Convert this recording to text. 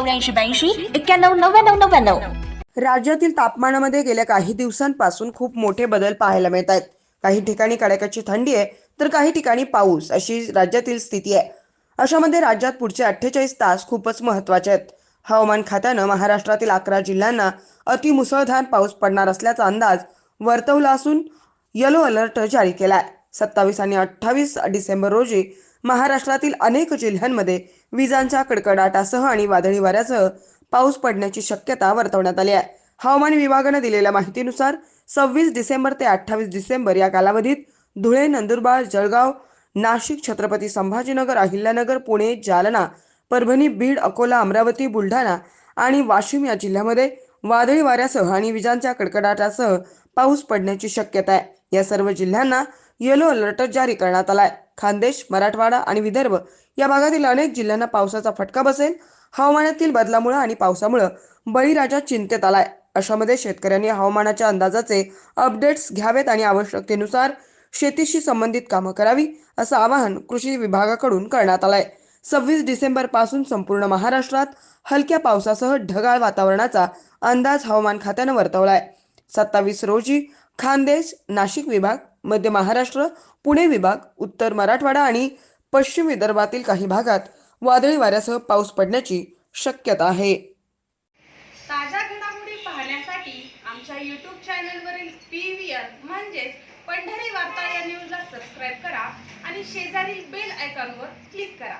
चौऱ्याऐंशी ब्याऐंशी एक्क्याण्णव नव्याण्णव नव्याण्णव. राज्यातील तापमानामध्ये गेल्या काही दिवसांपासून खूप मोठे बदल पाहायला मिळत आहेत काही ठिकाणी कडाक्याची थंडी आहे तर काही ठिकाणी पाऊस अशी राज्यातील स्थिती आहे. अशामध्ये राज्यात पुढचे अठ्ठेचाळीस तास खूपच महत्त्वाचे आहेत. हवामान खात्यानं महाराष्ट्रातील अकरा जिल्ह्यांना अतिमुसळधार पाऊस पडणार असल्याचा अंदाज वर्तवला असून येलो अलर्ट जारी केला आहे सत्तावीस आणि अठ्ठावीस डिसेंबर रोजी महाराष्ट्रातील अनेक जिल्ह्यांमध्ये विजांच्या कडकडाटासह आणि वादळी वाऱ्यासह पाऊस पडण्याची शक्यता वर्तवण्यात आली आहे. हवामान विभागानं दिलेल्या माहितीनुसार सव्वीस डिसेंबर ते अठ्ठावीस डिसेंबर या कालावधीत धुळे नंदुरबार जळगाव नाशिक छत्रपती संभाजीनगर अहिल्यानगर पुणे जालना परभणी बीड अकोला अमरावती बुलढाणा आणि वाशिम या जिल्ह्यामध्ये वादळी वाऱ्यासह आणि विजांच्या कडकडाटासह पाऊस पडण्याची शक्यता आहे. या सर्व जिल्ह्यांना येलो अलर्ट जारी करण्यात आला आहे. खानदेश मराठवाडा आणि विदर्भ या भागातील अनेक जिल्ह्यांना पावसाचा फटका बसेल. हवामानातील बदलामुळे आणि पावसामुळे बळीराजा चिंतेत आलाय. अशामध्ये शेतकऱ्यांनी हवामानाच्या अंदाजाचे अपडेट्स घ्यावेत आणि आवश्यकतेनुसार शेतीशी संबंधित कामं करावी असं आवाहन कृषी विभागाकडून करण्यात आलंय. सव्वीस डिसेंबरपासून संपूर्ण महाराष्ट्रात हलक्या पावसासह ढगाळ वातावरणाचा अंदाज हवामान खात्यानं वर्तवलाय. सत्तावीस रोजी खानदेश नाशिक विभाग मध्य महाराष्ट्र पुणे विभाग उत्तर मराठवाडा आणि पश्चिम विदर्भातील काही भागात वादळी वाऱ्यासह पाऊस पडण्याची शक्यता आहे. ताज्या घडामोडी पाहण्यासाठी आमच्या यूट्यूब चॅनलवरील पी व्ही म्हणजेच पंढरी वार्ता या न्यूजला सबस्क्राईब करा आणि शेजारील बेल आयकॉनवर क्लिक करा.